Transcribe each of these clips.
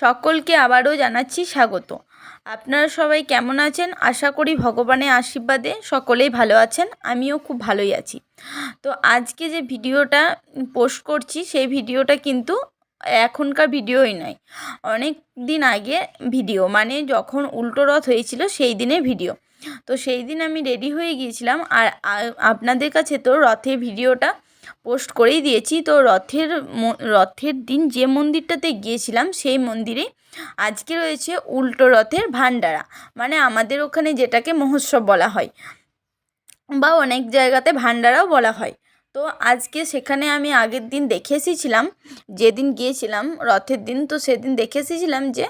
সকলকে আবারও জানাচ্ছি স্বাগত। আপনারা সবাই কেমন আছেন? আশা করি ভগবানের আশীর্বাদে সকলেই ভালো আছেন। আমিও খুব ভালোই আছি। তো আজকে যে ভিডিওটা পোস্ট করছি, সেই ভিডিওটা কিন্তু এখনকার ভিডিওই নয়। অনেক দিন আগে ভিডিও মানে যখন উল্টো রথ হয়েছিল সেই দিনের ভিডিও। তো সেই দিন আমি রেডি হয়ে গিয়েছিলাম। আর আপনাদের কাছে তো রথের ভিডিওটা পোস্ট করেই দিয়েছি। তো রথের রথের দিন যে মন্দিরটাতে গিয়েছিলাম, সেই মন্দিরে আজকে রয়েছে উল্টো রথের ভান্ডারা মানে আমাদের ওখানে যেটাকে মহোৎসব বলা হয় বা অনেক জায়গাতে ভান্ডারাও বলা হয়। তো আজকে সেখানে আমি আগের দিন দেখে এসেছিলাম, যেদিন গিয়েছিলাম, রথের দিন, তো সেদিন দেখে এসেছিলাম যে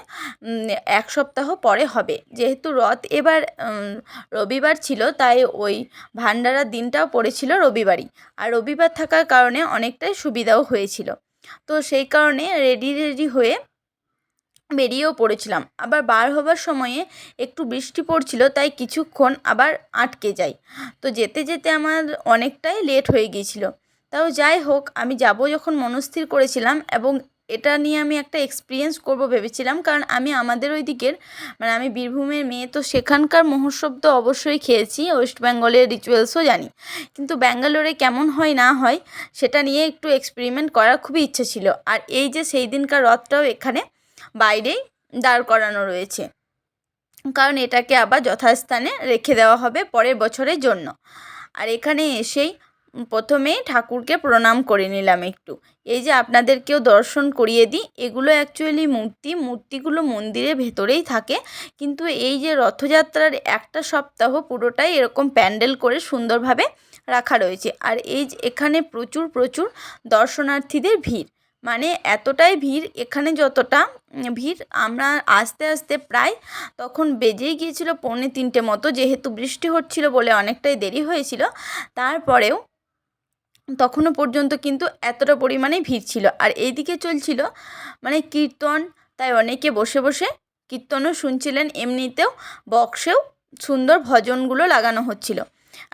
এক সপ্তাহ পরে হবে। যেহেতু রথ এবার রবিবার ছিল, তাই ওই ভান্ডারার দিনটাও পড়েছিল রবিবারই। আর রবিবার থাকার কারণে অনেকটাই সুবিধাও হয়েছিল। তো সেই কারণে রেডি রেডি হয়ে বেরিয়েও পড়েছিলাম। আবার বার হবার সময়ে একটু বৃষ্টি পড়ছিল, তাই কিছুক্ষণ আবার আটকে যাই। তো যেতে যেতে আমার অনেকটাই লেট হয়ে গিয়েছিল। তাও যাই হোক, আমি যাব যখন মনস্থির করেছিলাম এবং এটা নিয়ে আমি একটা এক্সপিরিয়েন্স করব ভেবেছিলাম, কারণ আমি আমাদের ওই দিকের মানে আমি বীরভূমের মেয়ে, তো সেখানকার মহোৎসব তো অবশ্যই খেয়েছি, ওয়েস্ট বেঙ্গলের রিচুয়ালসও জানি। কিন্তু ব্যাঙ্গালোরে কেমন হয় না হয়, সেটা নিয়ে একটু এক্সপেরিমেন্ট করার খুবই ইচ্ছে ছিল। আর এই যে সেই দিনকার রথটাও এখানে বাইরেই দাঁড় করানো রয়েছে। কারণ এটাকে আবার যথাস্থানে রেখে দেওয়া হবে পরের বছরের জন্য। আর এখানে এসেই প্রথমেই ঠাকুরকে প্রণাম করে নিলাম একটু। এই যে আপনাদেরকেও দর্শন করিয়ে দিই, এগুলো অ্যাকচুয়ালি মূর্তি, মূর্তিগুলো মন্দিরের ভেতরেই থাকে। কিন্তু এই যে রথযাত্রার একটা সপ্তাহ পুরোটাই এরকম প্যান্ডেল করে সুন্দরভাবে রাখা রয়েছে। আর এই এখানে প্রচুর প্রচুর দর্শনার্থীদের ভিড়। মানে এতটাই ভিড়, এখানে যতটা ভিড়, আমরা আস্তে আস্তে প্রায় তখন বেজেই গিয়েছিল পৌনে তিনটে মতো, যেহেতু বৃষ্টি হচ্ছিল বলে অনেকটাই দেরি হয়েছিল। তারপরেও তখনও পর্যন্ত কিন্তু এতটা পরিমাণে ভিড় ছিল। আর এইদিকে চলছিল মানে কীর্তন, তাই অনেকে বসে বসে কীর্তনও শুনছিলেন, এমনিতেও বক্সেও সুন্দর ভজনগুলো লাগানো হচ্ছিল।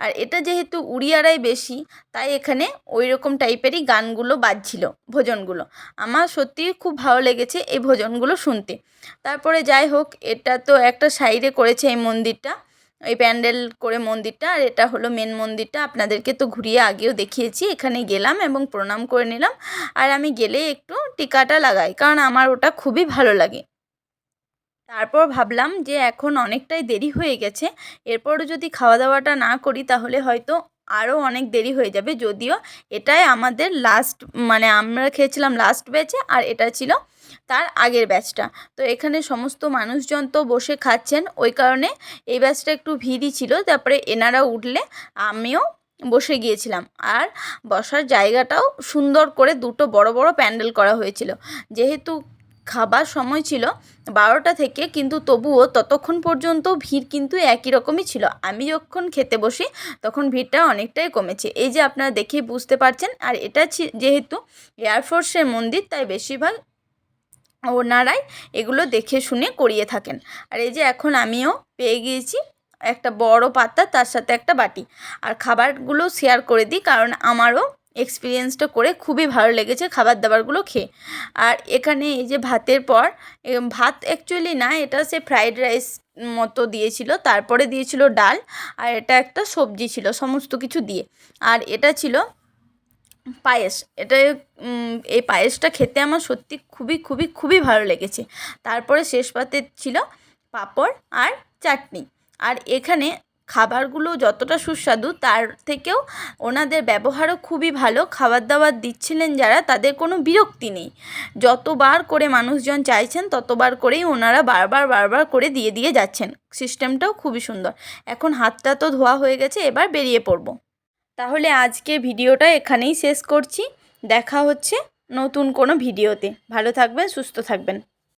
আর এটা যেহেতু উড়িয়ারাই বেশি, তাই এখানে ওই রকম টাইপেরই গানগুলো বাজছিল, ভজনগুলো। আমার সত্যিই খুব ভালো লেগেছে এই ভজনগুলো শুনতে। তারপরে যাই হোক, এটা তো একটা সাইডে করেছে এই মন্দিরটা, এই প্যান্ডেল করে মন্দিরটা, আর এটা হলো মেন মন্দিরটা। আপনাদেরকে তো ঘুরিয়ে আগেও দেখিয়েছি, এখানে গেলাম এবং প্রণাম করে নিলাম। আর আমি গেলে একটু টিকাটা লাগাই, কারণ আমার ওটা খুবই ভালো লাগে। তারপর ভাবলাম যে এখন অনেকটাই দেরি হয়ে গেছে। এরপরও যদি খাওয়া দাওয়াটা না করি তাহলে হয়তো আরও অনেক দেরি হয়ে যাবে। যদিও এটাই আমাদের লাস্ট মানে আমরা খেয়েছিলাম লাস্ট ব্যাচে আর এটা ছিল তার আগের ব্যাচটা তো এখানে সমস্ত মানুষজন তো বসে খাচ্ছেন। ওই কারণে এই ব্যাচটা একটু ভিড়ই ছিল। তারপরে এনারা উঠলে আমিও বসে গিয়েছিলাম। আর বসার জায়গাটাও সুন্দর করে দুটো বড় বড় প্যান্ডেল করা হয়েছিল। যেহেতু খাবার সময় ছিল বারোটা থেকে, কিন্তু তবুও ততক্ষণ পর্যন্ত ভিড় কিন্তু একই রকমই ছিল। আমি যখন খেতে বসি, তখন ভিড়টা অনেকটাই কমেছে। এই যে আপনারা দেখেই বুঝতে পারছেন, আর এটা যেহেতু এয়ারফোর্সের মন্দির, তাই বেশিরভাগ ওনারাই এগুলো দেখে শুনে করিয়ে থাকেন। আর এই যে এখন আমিও পেয়ে গিয়েছি একটা বড় পাতা, তার সাথে একটা বাটি। আর খাবারগুলো শেয়ার করে দিই, কারণ আমারও এক্সপিরিয়েন্সটা করে খুবই ভালো লেগেছে খাবার দাবারগুলো খেয়ে। আর এখানে এই যে ভাতের পর ভাত অ্যাকচুয়ালি না, এটা সে ফ্রাইড রাইস মতো দিয়েছিল, তারপরে দিয়েছিল ডাল, আর এটা একটা সবজি ছিল সমস্ত কিছু দিয়ে। আর এটা ছিল পায়েস। এটা এই পায়েসটা খেতে আমার সত্যি খুবই খুবই খুবই ভালো লেগেছে। তারপরে শেষ পাতে ছিল পাঁপড় আর চাটনি। আর এখানে খাবারগুলো যতটা সুস্বাদু, তার থেকেও ওনাদের ব্যবহারও খুবই ভালো। খাবার দাবার দিচ্ছিলেন যারা, তাদের কোনো বিরক্তি নেই। যতবার করে মানুষজন চাইছেন, ততবার করেই ওনারা বারবার বারবার করে দিয়ে দিয়ে যাচ্ছেন। সিস্টেমটাও খুবই সুন্দর। এখন হাতটা তো ধোয়া হয়ে গেছে, এবার বেরিয়ে পড়ব। তাহলে আজকে ভিডিওটা এখানেই শেষ করছি। দেখা হচ্ছে নতুন কোনো ভিডিওতে। ভালো থাকবেন, সুস্থ থাকবেন।